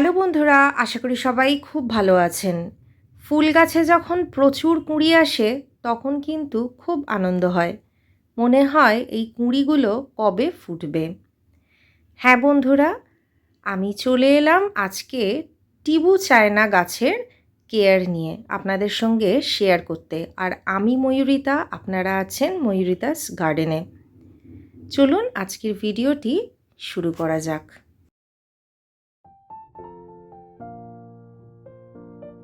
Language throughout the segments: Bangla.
হ্যালো বন্ধুরা, আশা করি সবাই খুব ভালো আছেন। ফুল গাছে যখন প্রচুর কুঁড়ি আসে, তখন কিন্তু খুব আনন্দ হয়। মনে হয় এই কুঁড়িগুলো কবে ফুটবে। হ্যাঁ বন্ধুরা, আমি চলে এলাম আজকে টিবু চায়না গাছের কেয়ার নিয়ে আপনাদের সঙ্গে শেয়ার করতে। আর আমি ময়ূরিতা, আপনারা আছেন ময়ূরিতাস গার্ডেনে। চলুন আজকের ভিডিওটি শুরু করা যাক।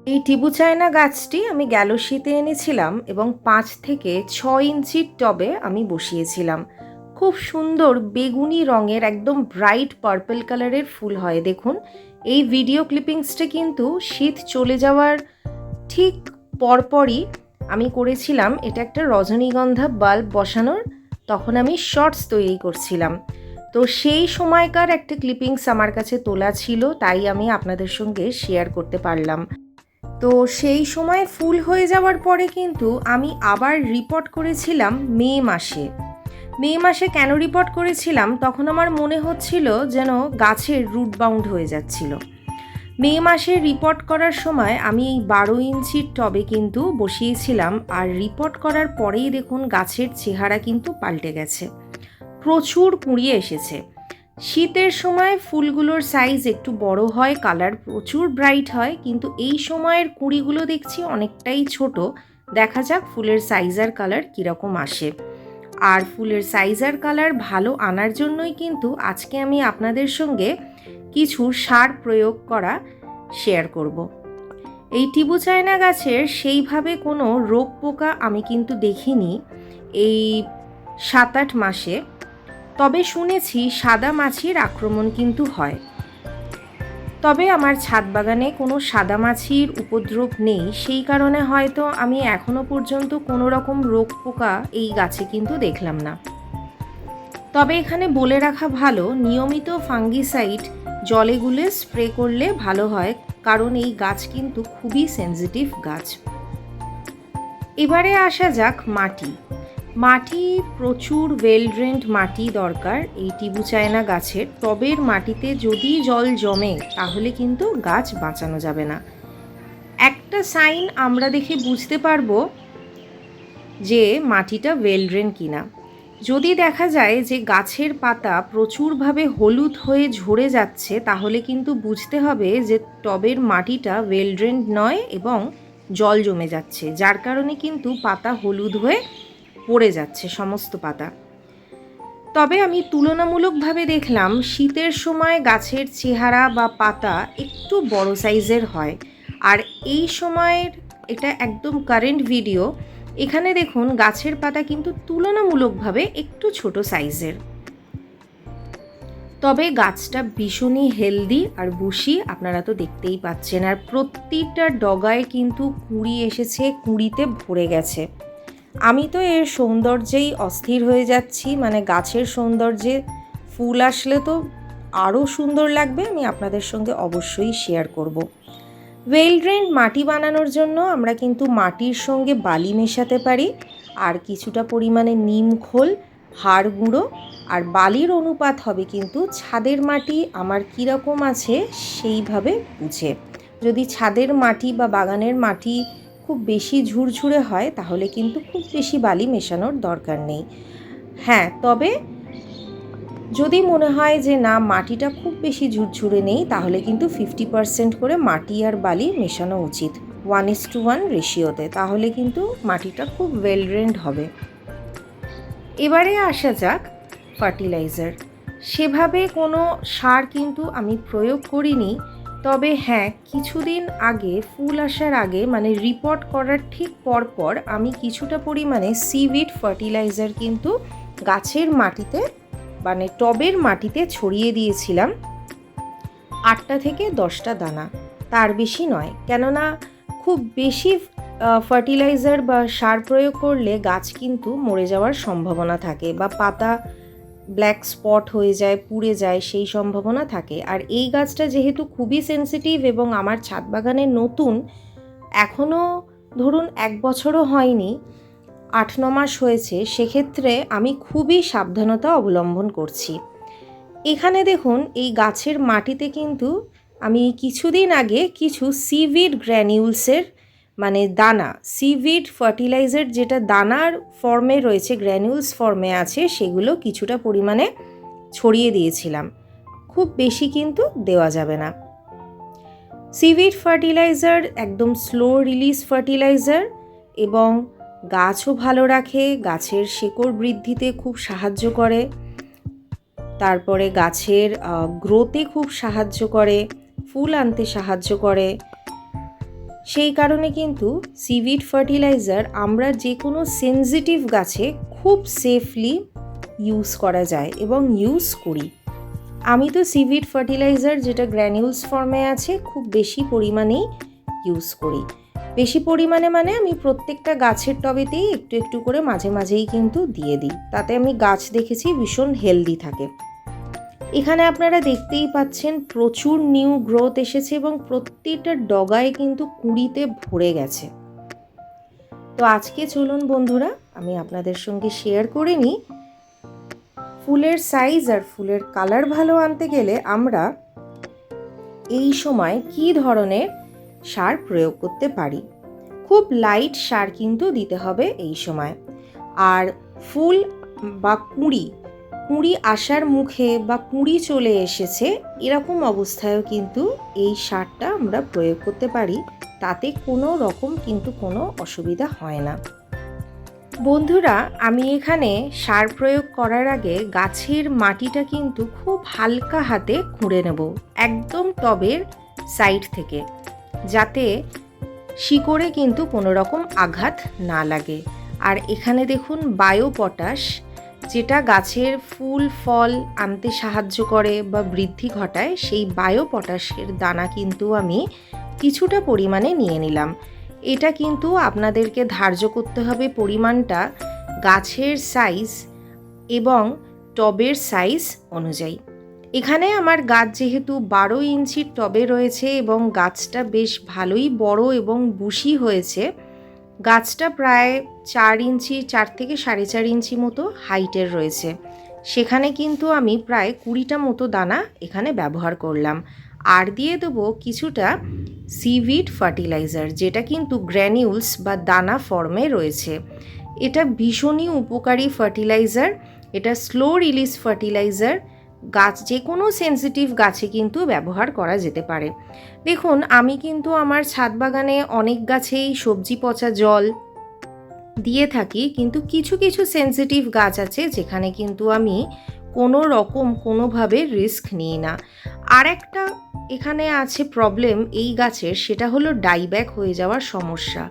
এই টিবু চায়না গাছটি আমি গেল শীতে এনেছিলাম এবং পাঁচ থেকে ছ ইঞ্চির টবে আমি বসিয়েছিলাম। খুব সুন্দর বেগুনি রঙের একদম ব্রাইট পার্পল কালারের ফুল হয়, দেখুন। এই ভিডিও ক্লিপিংসটা কিন্তু শীত চলে যাওয়ার ঠিক পরপরই আমি করেছিলাম। এটা একটা রজনীগন্ধা বাল্ব বসানোর, তখন আমি শর্টস তৈরি করছিলাম। তো সেই সময়কার একটা ক্লিপিংস আমার কাছে তোলা ছিল, তাই আমি আপনাদের সঙ্গে শেয়ার করতে পারলাম। তো সেই সময় ফুল হয়ে যাওয়ার পরে কিন্তু আমি আবার রিপোর্ট করেছিলাম মে মাসে। মে মাসে কেন রিপোর্ট করেছিলাম? তখন আমার মনে হচ্ছিল যেন গাছের রুট বাউন্ড হয়ে যাচ্ছিল। মে মাসে রিপোর্ট করার সময় আমি এই বারো ইঞ্চির টবে কিন্তু বসিয়েছিলাম আর রিপোর্ট করার পরেই দেখুন গাছের চেহারা কিন্তু পাল্টে গেছে। প্রচুর কুঁড়িয়ে এসেছে। শীতের সময় ফুলগুলোর সাইজ একটু বড় হয় কালার প্রচুর ব্রাইট হয়, কিন্তু এই সময়ের কুঁড়িগুলো দেখছি অনেকটাই ছোট। দেখা যাক ফুলের সাইজ আর কালার কীরকম আসে। আর ফুলের সাইজ আর কালার ভালো আনার জন্যই কিন্তু আজকে আমি আপনাদের সঙ্গে কিছু সার প্রয়োগ করা শেয়ার করব। এই টিবু চায়না গাছের সেইভাবে কোনো রোগ পোকা আমি কিন্তু দেখিনি। এই সাত আট মাসে তবে শুনেছি সাদা মাছির আক্রমণ কিন্তু হয়। তবে আমার ছাদ বাগানে কোনো সাদা মাছির উপদ্রব নেই, সেই কারণে হয়তো আমি এখনও পর্যন্ত কোনো রকম রোগ পোকা এই গাছে কিন্তু দেখলাম না। তবে এখানে বলে রাখা ভালো, নিয়মিত ফাঙ্গিসাইড জলে গুলে স্প্রে করলে ভালো হয়, কারণ এই গাছ কিন্তু খুবই সেন্সিটিভ গাছ। এবারে আসা যাক মাটি। মাটি, প্রচুর ওয়েল ড্রেন্ড মাটি দরকার এই টিবু চায়না গাছের। টবের মাটিতে যদি জল জমে, তাহলে কিন্তু গাছ বাঁচানো যাবে না। একটা সাইন আমরা দেখে বুঝতে পারব যে মাটিটা ওয়েল ড্রেন কিনা। যদি দেখা যায় যে গাছের পাতা প্রচুরভাবে হলুদ হয়ে ঝরে যাচ্ছে, তাহলে কিন্তু বুঝতে হবে যে টবের মাটিটা ওয়েল ড্রেন্ড নয় এবং জল জমে যাচ্ছে। যার কারণে কিন্তু পাতা হলুদ হয়ে পড়ে যাচ্ছে সমস্ত পাতা। তবে আমি তুলনামূলকভাবে দেখলাম শীতের সময় গাছের চেহারা বা পাতা একটু বড় সাইজের হয়। আর এই সময়ের এটা একদম কারেন্ট ভিডিও এখানে দেখুন গাছের পাতা কিন্তু তুলনামূলকভাবে একটু ছোট সাইজের। তবে গাছটা ভীষণই হেলদি আর বুশি, আপনারা তো দেখতেই পাচ্ছেন। আর প্রত্যেকটা ডগায় কিন্তু কুঁড়ি এসেছে, কুঁড়িতে ভরে গেছে। আমি তো এর সৌন্দর্যেই অস্থির হয়ে যাচ্ছি মানে গাছের সৌন্দর্যে ফুল আসলে তো আরও সুন্দর লাগবে, আমি আপনাদের সঙ্গে অবশ্যই শেয়ার করব। ওয়েল ড্রেন্ড মাটি বানানোর জন্য আমরা কিন্তু মাটির সঙ্গে বালি মেশাতে পারি, আর কিছুটা পরিমাণে নিম খোল, হাড় গুঁড়ো, আর বালির অনুপাত হবে কিন্তু ছাদের মাটি আমার কীরকম আছে সেইভাবে বুঝে যদি ছাদের মাটি বা বাগানের মাটি খুব বেশি ঝুরঝুরে হয়, তাহলে কিন্তু খুব বেশি বালি মেশানোর দরকার নেই। হ্যাঁ তবে যদি মনে হয় যে না, মাটিটা খুব বেশি ঝুরঝুরে নেই, তাহলে কিন্তু ফিফটি পারসেন্ট করে মাটি আর বালি মেশানো উচিত। ওয়ান ইস টু ওয়ান রেশিওতে তাহলে কিন্তু মাটিটা খুব ওয়েল ড্রেন্ড হবে। এবারে আসা যাক ফার্টিলাইজার সেভাবে কোনো সার কিন্তু আমি প্রয়োগ করিনি তবে হ্যাঁ কিছুদিন আগে, ফুল আসার আগে মানে রিপোর্ট করার ঠিক পরপর আমি কিছুটা পরিমাণে সিভিড ফার্টিলাইজার কিন্তু গাছের মাটিতে মানে টবের মাটিতে ছড়িয়ে দিয়েছিলাম। আটটা থেকে দশটা দানা, তার বেশি নয়। কেননা খুব বেশি ফার্টিলাইজার বা সার প্রয়োগ করলে গাছ কিন্তু মরে যাওয়ার সম্ভাবনা থাকে বা পাতা ব্ল্যাক স্পট হয়ে যায়, পুড়ে যায়, সেই সম্ভাবনা থাকে। আর এই গাছটা যেহেতু খুবই সেন্সিটিভ এবং আমার ছাদ বাগানে নতুন এখনও ধরুন এক বছরও হয়নি, আট, ন মাস হয়েছে, সেক্ষেত্রে আমি খুবই সাবধানতা অবলম্বন করছি। এখানে দেখুন, এই গাছের মাটিতে কিন্তু আমি কিছুদিন আগে কিছু সিভিড গ্র্যানিউলসের মানে দানা সিভিড ফার্টিলাইজার যেটা দানার ফর্মে রয়েছে গ্র্যানিউলস ফর্মে আছে, সেগুলো কিছুটা পরিমাণে ছড়িয়ে দিয়েছিলাম। খুব বেশি কিন্তু দেওয়া যাবে না। সিভিড ফার্টিলাইজার একদম স্লো রিলিজ ফার্টিলাইজার এবং গাছও ভালো রাখে, গাছের শেকড় বৃদ্ধিতে খুব সাহায্য করে, তারপরে গাছের গ্রোথে খুব সাহায্য করে, ফুল আনতে সাহায্য করে সেই কারণে কিন্তু সিভিড ফার্টিলাইজার আমরা যে কোনো সেনজিটিভ গাছে খুব সেফলি ইউজ করা যায় এবং ইউজ করি। আমি তো সিভিড ফার্টিলাইজার যেটা গ্র্যানিউলস ফর্মে আছে খুব বেশি পরিমাণেই ইউজ করি। বেশি পরিমাণে মানে আমি প্রত্যেকটা গাছের টবেতেই একটু একটু করে মাঝে মাঝেই কিন্তু দিয়ে দিই। তাতে আমি গাছ দেখেছি ভীষণ হেলদি থাকে। এখানে আপনারা দেখতেই পাচ্ছেন প্রচুর নিউ গ্রোথ এসেছে এবং প্রত্যেকটা ডগায় কিন্তু কুঁড়িতে ভরে গেছে। তো আজকে চলুন বন্ধুরা, আমি আপনাদের সঙ্গে শেয়ার করে নিই। ফুলের সাইজ আর ফুলের কালার ভালো আনতে গেলে আমরা এই সময় কি ধরনের সার প্রয়োগ করতে পারি? খুব লাইট সার কিন্তু দিতে হবে এই সময়। আর ফুল বা কুঁড়ি কুঁড়ি আসার মুখে বা কুঁড়ি চলে এসেছে, এরকম অবস্থায়ও কিন্তু এই সারটা আমরা প্রয়োগ করতে পারি। তাতে কোনো রকম কিন্তু কোনো অসুবিধা হয় না। বন্ধুরা, আমি এখানে সার প্রয়োগ করার আগে গাছের মাটিটা কিন্তু খুব হালকা হাতে খুঁড়ে নেব, একদম টবের সাইড থেকে, যাতে শিকড়ে কিন্তু কোনো রকম আঘাত না লাগে। আর এখানে দেখুন বায়ো পটাশ যেটা গাছের ফুল, ফল আনতে সাহায্য করে বা বৃদ্ধি ঘটায়, সেই বায়ো পটাশের দানা কিন্তু আমি কিছুটা পরিমাণে নিয়ে নিলাম। এটা কিন্তু আপনাদেরকে ধার্য করতে হবে পরিমাণটা গাছের সাইজ এবং টবের সাইজ অনুযায়ী। এখানে আমার গাছ যেহেতু বারো ইঞ্চির টবে রয়েছে এবং গাছটা বেশ ভালোই বড় এবং বুশি হয়েছে গাছটা প্রায় চার ইঞ্চি, চার থেকে সাড়ে চার ইঞ্চি মতো হাইটের রয়েছে। সেখানে কিন্তু আমি প্রায় কুড়িটা মতো দানা এখানে ব্যবহার করলাম। আর দিয়ে দেবো কিছুটা সিভিড ফার্টিলাইজার যেটা কিন্তু গ্র্যানিউলস বা দানা ফর্মে রয়েছে। এটা ভীষণই উপকারী ফার্টিলাইজার এটা স্লো রিলিজ ফার্টিলাইজার গাছ, যে কোনো সেন্সিটিভ গাছে কিন্তু ব্যবহার করা যেতে পারে। দেখুন, আমি কিন্তু আমার ছাদ বাগানে অনেক গাছেই সবজি পচা জল দিয়ে থাকি, কিন্তু কিছু কিছু সেন্সিটিভ গাছ আছে যেখানে কিন্তু আমি কোনো রকম, কোনোভাবে রিস্ক নিই না। আর একটা এখানে আছে প্রবলেম এই গাছের, সেটা হলো ডাইব্যাক হয়ে যাওয়ার সমস্যা।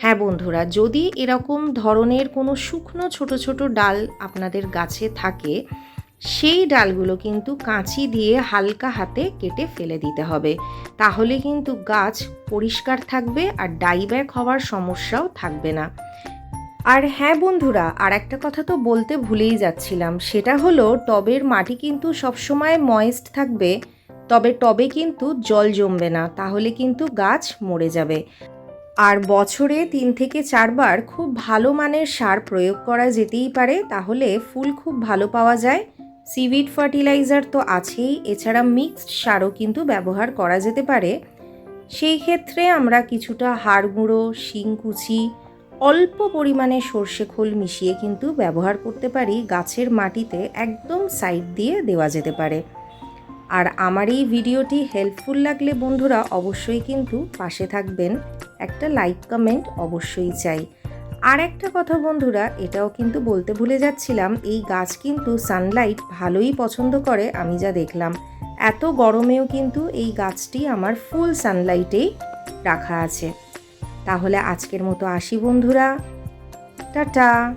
হ্যাঁ বন্ধুরা, যদি এরকম ধরনের কোনো শুকনো, ছোট ছোট ডাল আপনাদের গাছে থাকে সেই ডালগুলো কিন্তু কাঁচি দিয়ে হালকা হাতে কেটে ফেলে দিতে হবে। তাহলে কিন্তু গাছ পরিষ্কার থাকবে আর ডাইব্যাক হওয়ার সমস্যাও থাকবে না। আর হ্যাঁ বন্ধুরা আর একটা কথা তো বলতে ভুলেই যাচ্ছিলাম। সেটা হলো, টবের মাটি কিন্তু সবসময় ময়েস্ট থাকবে, তবে টবে কিন্তু জল জমবে না, তাহলে কিন্তু গাছ মরে যাবে। আর বছরে তিন থেকে চারবার খুব ভালো মানের সার প্রয়োগ করা যেতেই পারে, তাহলে ফুল খুব ভালো পাওয়া যায়। সিভিড ফার্টিলাইজার তো আছেই, এছাড়া মিক্সড সারও কিন্তু ব্যবহার করা যেতে পারে। সেই ক্ষেত্রে আমরা কিছুটা হাড় গুঁড়ো শিংকুচি অল্প পরিমাণে সর্ষে খোল মিশিয়ে কিন্তু ব্যবহার করতে পারি, গাছের মাটিতে একদম সাইড দিয়ে দেওয়া যেতে পারে। আর আমার এই ভিডিওটি হেল্পফুল লাগলে বন্ধুরা অবশ্যই কিন্তু পাশে থাকবেন, একটা লাইক কমেন্ট অবশ্যই চাই। আর একটা কথা বন্ধুরা, এটাও কিন্তু বলতে ভুলে যাচ্ছিলাম, এই গাছ কিন্তু সানলাইট ভালোই পছন্দ করে, আমি যা দেখলাম। এত গরমেও কিন্তু এই গাছটি আমার ফুল সানলাইটেই রাখা আছে। তাহলে আজকের মতো আসি বন্ধুরা। টাটা!